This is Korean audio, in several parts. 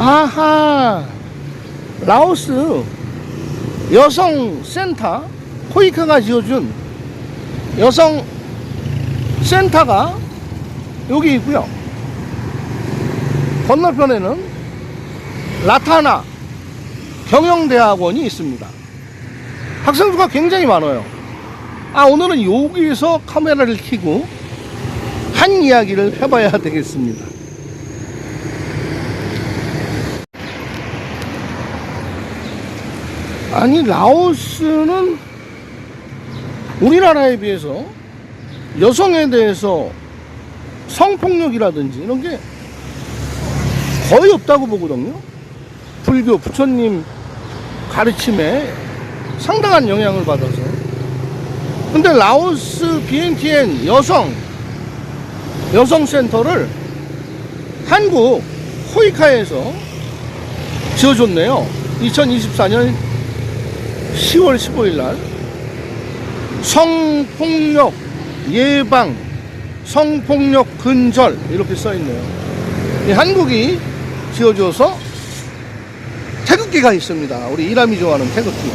아하. 라오스 여성 센터 코이카가 지어준 여성 센터가 여기 있고요. 건너편에는 라타나 경영대학원이 있습니다. 학생 수가 굉장히 많아요. 아 오늘은 여기서 카메라를 켜고 한 이야기를 해봐야 되겠습니다 아니 라오스는 우리나라에 비해서 여성에 대해서 성폭력이라든지 이런 게 거의 없다고 보거든요. 불교 부처님 가르침에 상당한 영향을 받아서. 근데 라오스 BNTN 여성 여성 센터를 한국 호이카에서 지어줬네요. 2024년 10월 15일 날 성폭력 예방 성폭력 근절 이렇게 써 있네요. 이 한국이 지어줘서 태극기가 있습니다. 우리 이람이 좋아하는 태극기.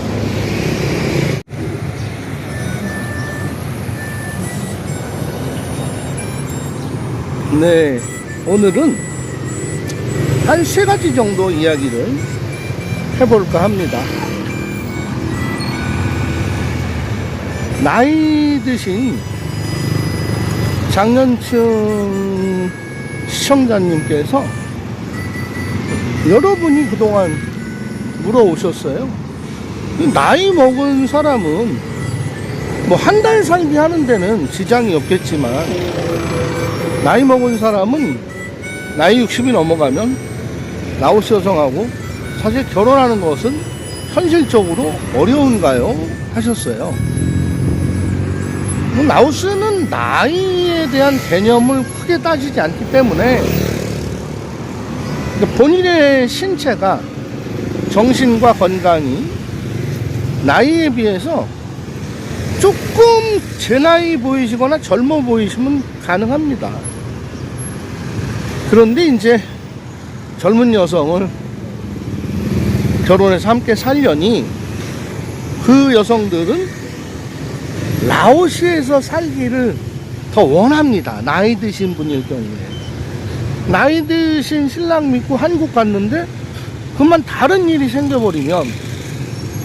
네, 오늘은 한 세 가지 정도 이야기를 해볼까 합니다. 나이 드신 장년층 시청자님께서 여러분이 그동안 물어오셨어요. 이 나이 먹은 사람은 뭐 한 달 살기 하는 데는 지장이 없겠지만 나이 먹은 사람은 나이 60이 넘어가면 라오스 여성하고 사실 결혼하는 것은 현실적으로 어려운가요? 하셨어요. 뭐 라오스는 나이에 대한 개념을 크게 따지지 않기 때문에 그러니까 본인의 신체가 정신과 건강이 나이에 비해서 조금 제 나이 보이시거나 젊어 보이시면 가능합니다. 그런데 이제 젊은 여성을 결혼해서 함께 살려니 그 여성들은 라오스에서 살기를 더 원합니다. 나이 드신 분일 경우에. 나이 드신 신랑 믿고 한국 갔는데 그만 다른 일이 생겨버리면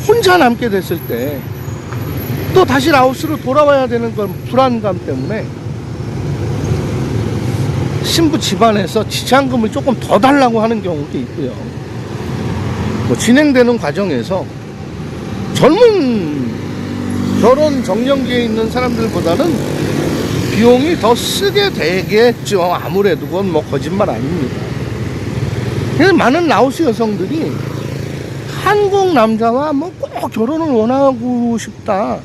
혼자 남게 됐을 때 또 다시 라오스로 돌아와야 되는 건 불안감 때문에 신부 집안에서 지참금을 조금 더 달라고 하는 경우도 있고요. 뭐 진행되는 과정에서 젊은 결혼 정년기에 있는 사람들보다는 비용이 더 쓰게 되겠죠. 아무래도 그건 뭐 거짓말 아닙니다. 많은 라오스 여성들이 한국 남자와 뭐 꼭 결혼을 원하고 싶다.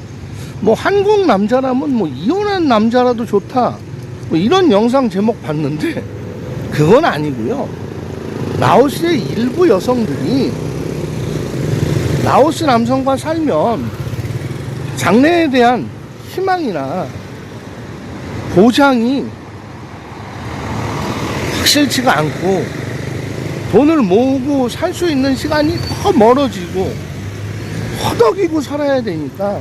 뭐 한국 남자라면 뭐 이혼한 남자라도 좋다. 뭐 이런 영상 제목 봤는데 그건 아니고요. 라오스의 일부 여성들이 라오스 남성과 살면 장래에 대한 희망이나 보장이 확실치가 않고 돈을 모으고 살 수 있는 시간이 더 멀어지고 허덕이고 살아야 되니까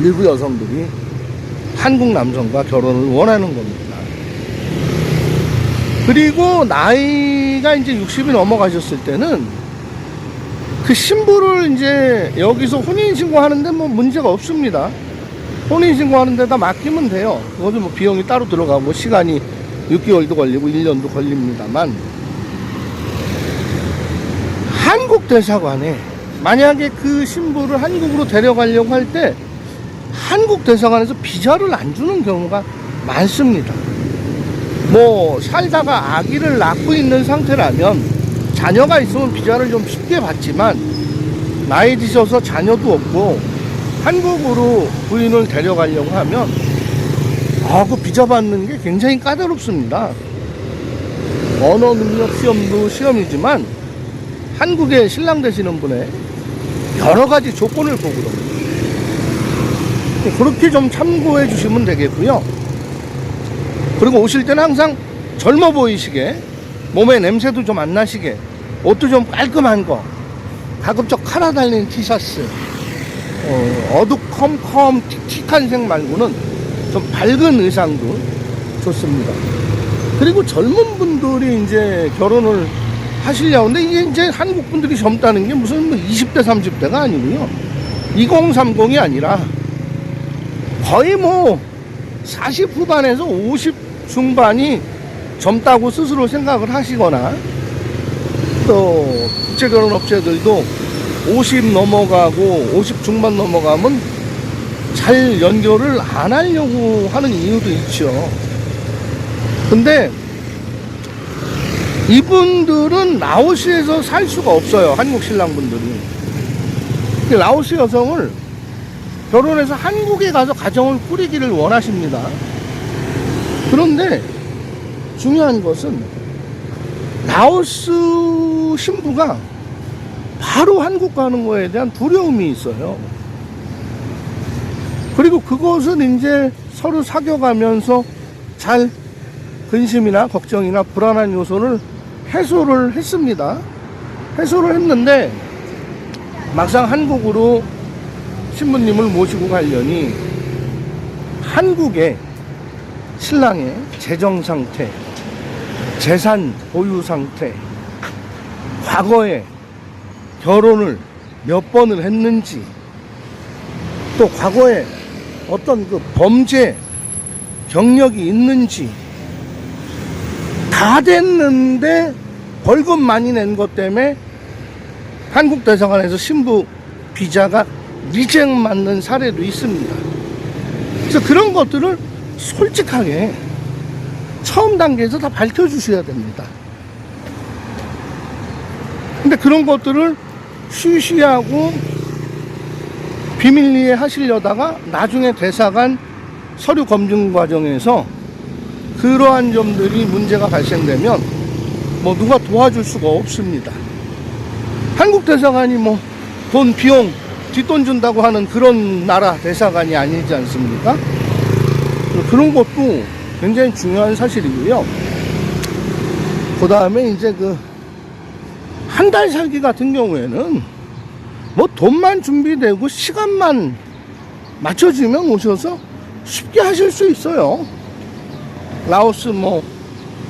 일부 여성들이 한국 남성과 결혼을 원하는 겁니다. 그리고 나이가 이제 60이 넘어가셨을 때는 그 신부를 이제 여기서 혼인신고 하는데 뭐 문제가 없습니다. 혼인신고 하는 데 다 맡기면 돼요. 그것도 뭐 비용이 따로 들어가고 시간이 6개월도 걸리고 1년도 걸립니다만 한국 대사관에 만약에 그 신부를 한국으로 데려가려고 할 때 한국 대사관에서 비자를 안 주는 경우가 많습니다. 뭐 살다가 아기를 낳고 있는 상태라면 자녀가 있으면 비자를 좀 쉽게 받지만 나이 드셔서 자녀도 없고 한국으로 부인을 데려가려고 하면 아, 그 비자 받는 게 굉장히 까다롭습니다. 언어 능력 시험도 시험이지만 한국에 신랑 되시는 분의 여러 가지 조건을 보거든요. 그렇게 좀 참고해 주시면 되겠고요. 그리고 오실 때는 항상 젊어 보이시게 몸에 냄새도 좀 안 나시게 옷도 좀 깔끔한 거. 가급적 카라 달린 티셔츠. 어, 어두컴컴 틱틱한 색 말고는 좀 밝은 의상도 좋습니다. 그리고 젊은 분들이 이제 결혼을 하시려고 근데 이게 이제 한국 분들이 젊다는 게 무슨 뭐 20대 30대가 아니고요. 2030이 아니라 거의 뭐 40 후반에서 50 중반이 젊다고 스스로 생각을 하시거나 또 국제결혼 업체들도 50 넘어가고 50 중반 넘어가면 잘 연결을 안 하려고 하는 이유도 있죠. 근데 이분들은 라오스에서 살 수가 없어요. 한국 신랑분들이. 라오스 여성을 결혼해서 한국에 가서 가정을 꾸리기를 원하십니다. 그런데 중요한 것은 라오스 신부가 바로 한국 가는 거에 대한 두려움이 있어요. 그리고 그것은 이제 서로 사귀어가면서 잘 근심이나 걱정이나 불안한 요소를 해소를 했습니다. 해소를 했는데 막상 한국으로 신부님을 모시고 가려니 한국의 신랑의 재정 상태, 재산 보유 상태, 과거에 결혼을 몇 번을 했는지, 또 과거에 어떤 그 범죄 경력이 있는지, 다 됐는데 벌금 많이 낸 것 때문에 한국 대사관에서 신부 비자가 미쟁 맞는 사례도 있습니다. 그래서 그런 것들을 솔직하게 처음 단계에서 다 밝혀주셔야 됩니다. 근데 그런 것들을 쉬쉬하고 비밀리에 하시려다가 나중에 대사관 서류 검증 과정에서 그러한 점들이 문제가 발생되면 뭐 누가 도와줄 수가 없습니다. 한국 대사관이 뭐 돈 비용 뒷돈 준다고 하는 그런 나라 대사관이 아니지 않습니까? 그런 것도 굉장히 중요한 사실이고요. 그 다음에 이제 그 한 달 살기 같은 경우에는 뭐 돈만 준비되고 시간만 맞춰주면 오셔서 쉽게 하실 수 있어요. 라오스 뭐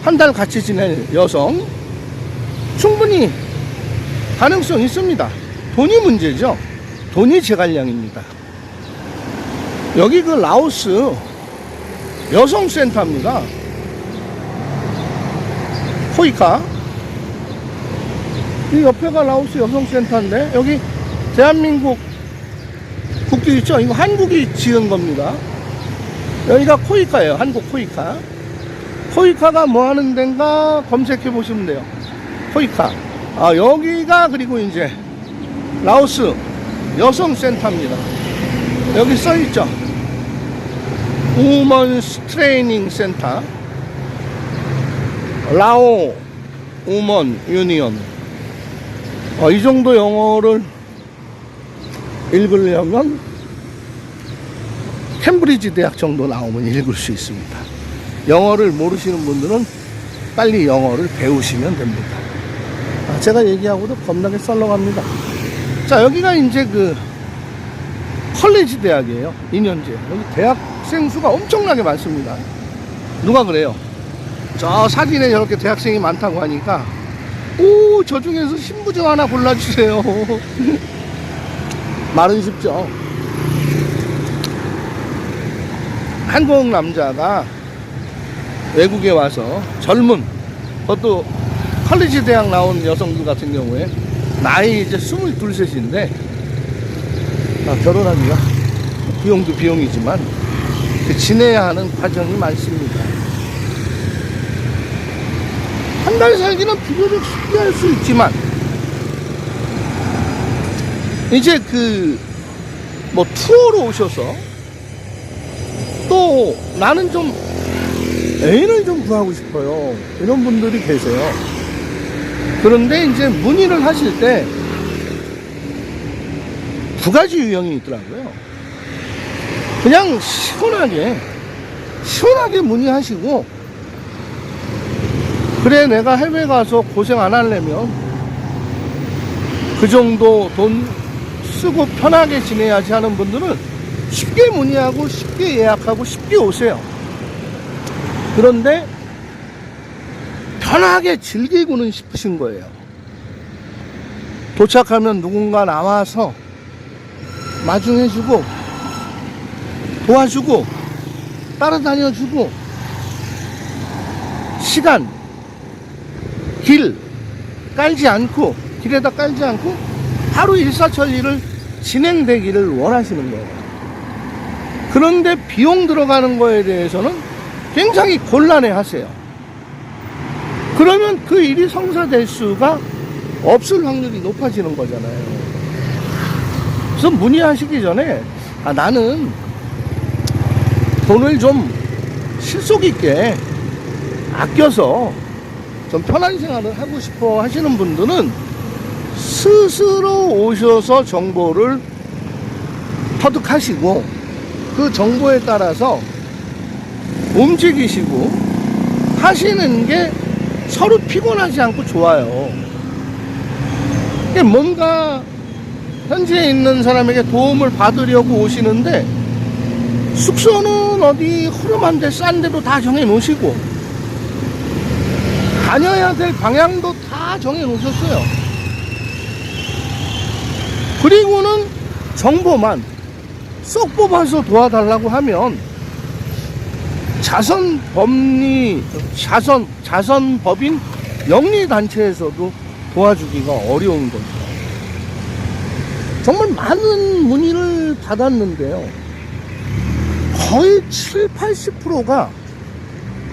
한 달 같이 지낼 여성 충분히 가능성 있습니다. 돈이 문제죠. 돈이 제갈량입니다. 여기 그 라오스 여성센터입니다. 호이카. 이 옆에가 라오스 여성센터인데 여기 대한민국 국기 있죠? 이거 한국이 지은 겁니다. 여기가 코이카예요. 한국 코이카. 코이카가 뭐 하는 데인가 검색해 보시면 돼요. 코이카. 아, 여기가 그리고 이제 라오스 여성센터입니다. 여기 써 있죠. 우먼스 트레이닝 센터. 라오 우먼 유니언. 어, 이 정도 영어를 읽으려면 캠브리지 대학 정도 나오면 읽을 수 있습니다. 영어를 모르시는 분들은 빨리 영어를 배우시면 됩니다. 아, 제가 얘기하고도 겁나게 썰렁합니다. 자, 여기가 이제 그 컬리지 대학이에요. 2년제. 여기 대학 생 수가 엄청나게 많습니다. 누가 그래요? 저 사진에 이렇게 대학생이 많다고 하니까 오, 저 중에서 신부 좀 하나 골라주세요. 말은 쉽죠. 한국 남자가 외국에 와서 젊은 그것도 컬리지 대학 나온 여성들 같은 경우에 나이 이제 22, 3인데 아, 결혼하기가 비용도 비용이지만 그 지내야 하는 과정이 많습니다. 한 달 살기는 비교적 쉽게 할 수 있지만 이제 그 뭐 투어로 오셔서 또 나는 좀 애인을 좀 구하고 싶어요. 이런 분들이 계세요. 그런데 이제 문의를 하실 때 두 가지 유형이 있더라고요. 그냥 시원하게, 시원하게 문의하시고, 그래, 내가 해외 가서 고생 안 하려면 그 정도 돈 쓰고 편하게 지내야지 하는 분들은 쉽게 문의하고 쉽게 예약하고 쉽게 오세요. 그런데 편하게 즐기고는 싶으신 거예요. 도착하면 누군가 나와서 마중해주고 도와주고 따라다녀주고 시간 길 깔지 않고 길에다 깔지 않고 하루 일사천리를 진행되기를 원하시는 거예요. 그런데 비용 들어가는 거에 대해서는 굉장히 곤란해 하세요. 그러면 그 일이 성사될 수가 없을 확률이 높아지는 거잖아요. 그래서 문의하시기 전에 아, 나는 돈을 좀 실속 있게 아껴서 좀 편한 생활을 하고 싶어 하시는 분들은 스스로 오셔서 정보를 터득하시고 그 정보에 따라서 움직이시고 하시는 게 서로 피곤하지 않고 좋아요. 뭔가 현지에 있는 사람에게 도움을 받으려고 오시는데 숙소는 어디 흐름한 데 싼 데도 다 정해 놓으시고 다녀야 될 방향도 다 정해 놓으셨어요. 그리고는 정보만 쏙 뽑아서 도와달라고 하면 자선 법리 자선 자선 법인 영리 단체에서도 도와주기가 어려운 거죠. 정말 많은 문의를 받았는데요. 거의 7, 80%가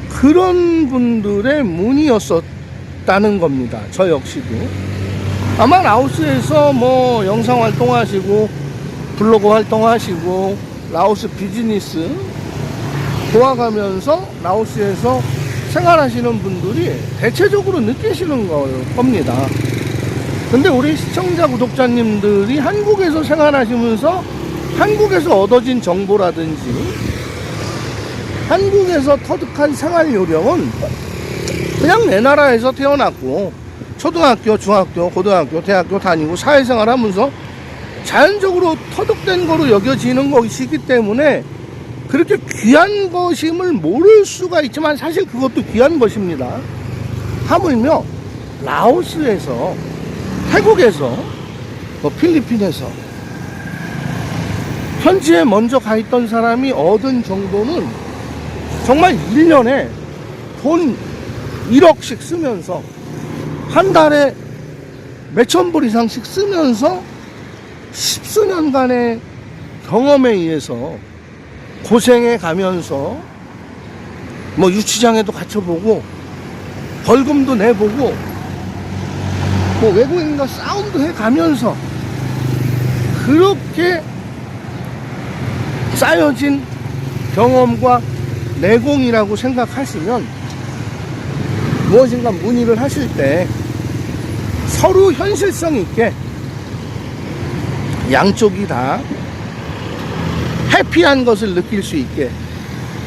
그런 분들의 문의였었다는 겁니다. 저 역시도. 아마 라오스에서 뭐 영상 활동하시고 블로그 활동하시고 라오스 비즈니스 도와가면서 라오스에서 생활하시는 분들이 대체적으로 느끼시는 걸 겁니다. 근데 우리 시청자 구독자님들이 한국에서 생활하시면서 한국에서 얻어진 정보라든지 한국에서 터득한 생활 요령은 그냥 내 나라에서 태어났고 초등학교, 중학교, 고등학교, 대학교 다니고 사회생활 하면서 자연적으로 터득된 거로 여겨지는 것이기 때문에 그렇게 귀한 것임을 모를 수가 있지만 사실 그것도 귀한 것입니다. 하물며 라오스에서 태국에서 뭐 필리핀에서 현지에 먼저 가 있던 사람이 얻은 정도는 정말 1년에 돈 1억씩 쓰면서 한 달에 몇천 불 이상씩 쓰면서 십수년간의 경험에 의해서 고생해 가면서 뭐 유치장에도 갇혀보고 벌금도 내보고 뭐 외국인과 싸움도 해 가면서 그렇게 쌓여진 경험과 내공이라고 생각하시면 무엇인가 문의를 하실 때 서로 현실성 있게 양쪽이 다 해피한 것을 느낄 수 있게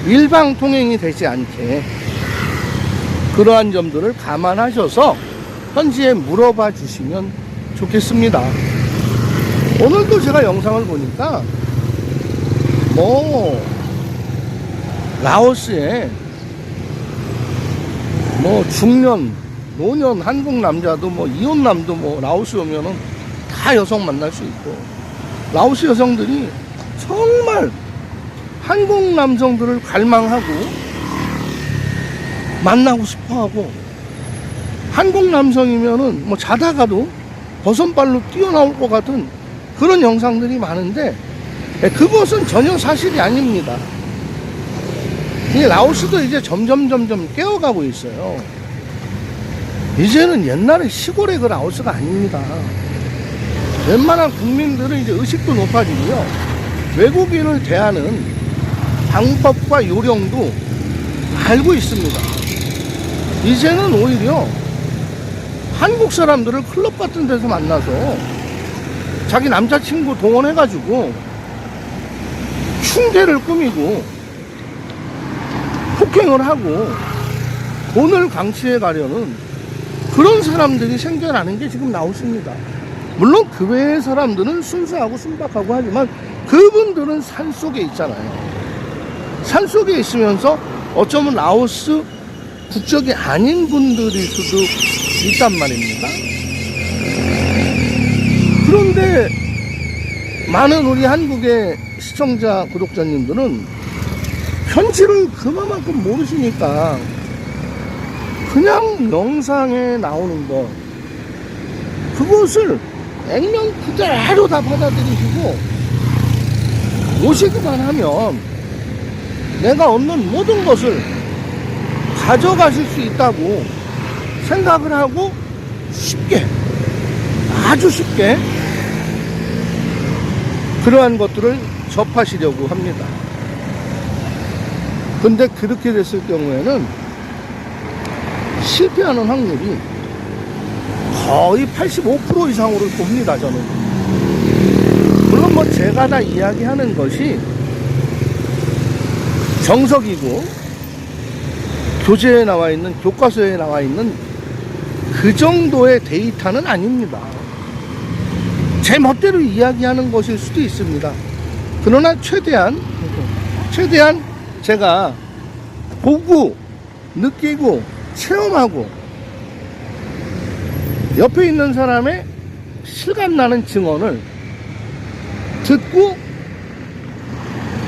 일방통행이 되지 않게 그러한 점들을 감안하셔서 현지에 물어봐 주시면 좋겠습니다. 오늘도 제가 영상을 보니까 뭐 라오스에 뭐 중년, 노년 한국 남자도 뭐 이혼남도 뭐 라오스 오면은 다 여성 만날 수 있고 라오스 여성들이 정말 한국 남성들을 갈망하고 만나고 싶어하고 한국 남성이면은 뭐 자다가도 버선발로 뛰어나올 것 같은 그런 영상들이 많은데 예, 그것은 전혀 사실이 아닙니다. 이 라오스도 이제 점점 점점 깨어가고 있어요. 이제는 옛날에 시골의 그 라오스가 아닙니다. 웬만한 국민들은 이제 의식도 높아지고요. 외국인을 대하는 방법과 요령도 알고 있습니다. 이제는 오히려 한국 사람들을 클럽 같은 데서 만나서 자기 남자친구 동원해가지고 흉대를 꾸미고 폭행을 하고 돈을 강취해 가려는 그런 사람들이 생겨나는 게 지금 나오십니다. 물론 그 외의 사람들은 순수하고 순박하고 하지만 그분들은 산 속에 있잖아요. 산 속에 있으면서 어쩌면 라오스 국적이 아닌 분들일 수도 있단 말입니다. 그런데 많은 우리 한국의 시청자, 구독자님들은 현지를 그만큼 모르시니까 그냥 영상에 나오는 것 그것을 액면 그대로 다 받아들이시고 오시기만 하면 내가 얻는 모든 것을 가져가실 수 있다고 생각을 하고 쉽게 아주 쉽게 그러한 것들을 접하시려고 합니다. 근데 그렇게 됐을 경우에는 실패하는 확률이 거의 85% 이상으로 봅니다, 저는. 물론 뭐 제가 다 이야기하는 것이 정석이고 교재에 나와 있는 교과서에 나와 있는 그 정도의 데이터는 아닙니다. 제 멋대로 이야기하는 것일 수도 있습니다. 그러나 최대한 최대한 제가 보고 느끼고 체험하고 옆에 있는 사람의 실감 나는 증언을 듣고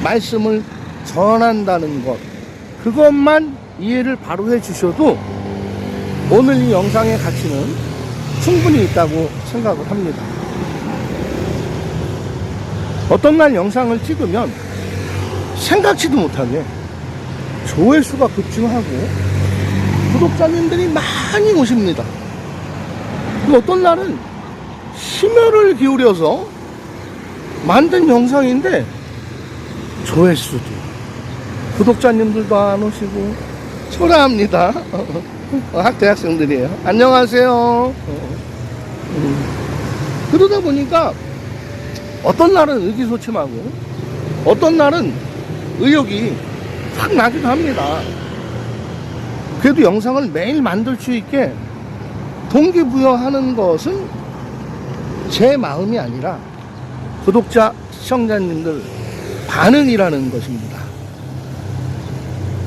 말씀을 전한다는 것 그것만 이해를 바로 해 주셔도 오늘 이 영상의 가치는 충분히 있다고 생각을 합니다. 어떤 날 영상을 찍으면 생각지도 못하게 조회수가 급증하고 구독자님들이 많이 오십니다. 그리고 어떤 날은 심혈을 기울여서 만든 영상인데 조회수도 구독자님들도 안 오시고 초라합니다. 학대학생들이에요. 안녕하세요. 음. 그러다 보니까 어떤 날은 의기소침하고 어떤 날은 의욕이 확 나기도 합니다. 그래도 영상을 매일 만들 수 있게 동기부여하는 것은 제 마음이 아니라 구독자, 시청자님들 반응이라는 것입니다.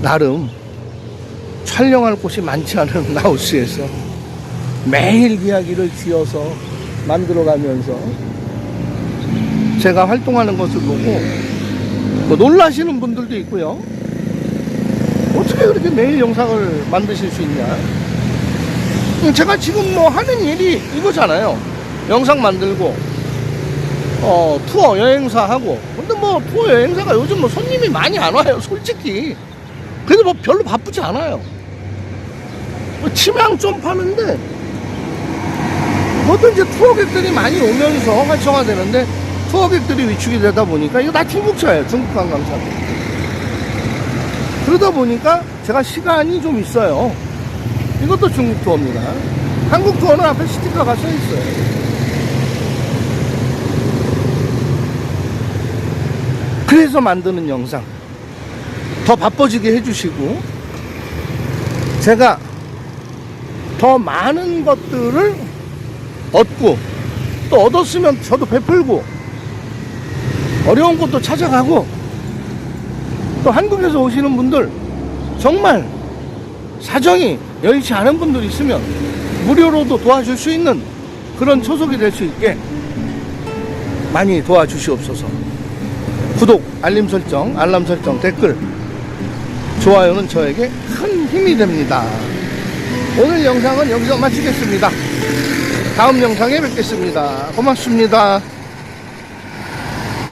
나름 촬영할 곳이 많지 않은 라오스에서 매일 이야기를 지어서 만들어가면서 제가 활동하는 것을 보고 뭐 놀라시는 분들도 있고요. 어떻게 그렇게 매일 영상을 만드실 수 있냐? 음, 제가 지금 뭐 하는 일이 이거잖아요. 영상 만들고, 어, 투어 여행사 하고. 근데 뭐 투어 여행사가 요즘 뭐 손님이 많이 안 와요, 솔직히. 그래도 뭐 별로 바쁘지 않아요. 뭐 치명 좀 파는데, 뭐든 이제 투어객들이 많이 오면서 활성화되는데, 투어객들이 위축이 되다 보니까 이거 다 중국차예요, 중국 관광차. 그러다 보니까 제가 시간이 좀 있어요. 이것도 중국 투어입니다. 한국 투어는 앞에 스티커가 써 있어요. 그래서 만드는 영상 더 바빠지게 해주시고 제가 더 많은 것들을 얻고 또 얻었으면 저도 베풀고 어려운 곳도 찾아가고 또 한국에서 오시는 분들 정말 사정이 여의치 않은 분들 있으면 무료로도 도와줄 수 있는 그런 초석이 될 수 있게 많이 도와주시옵소서. 구독, 알림 설정, 알람 설정, 댓글, 좋아요는 저에게 큰 힘이 됩니다. 오늘 영상은 여기서 마치겠습니다. 다음 영상에 뵙겠습니다. 고맙습니다.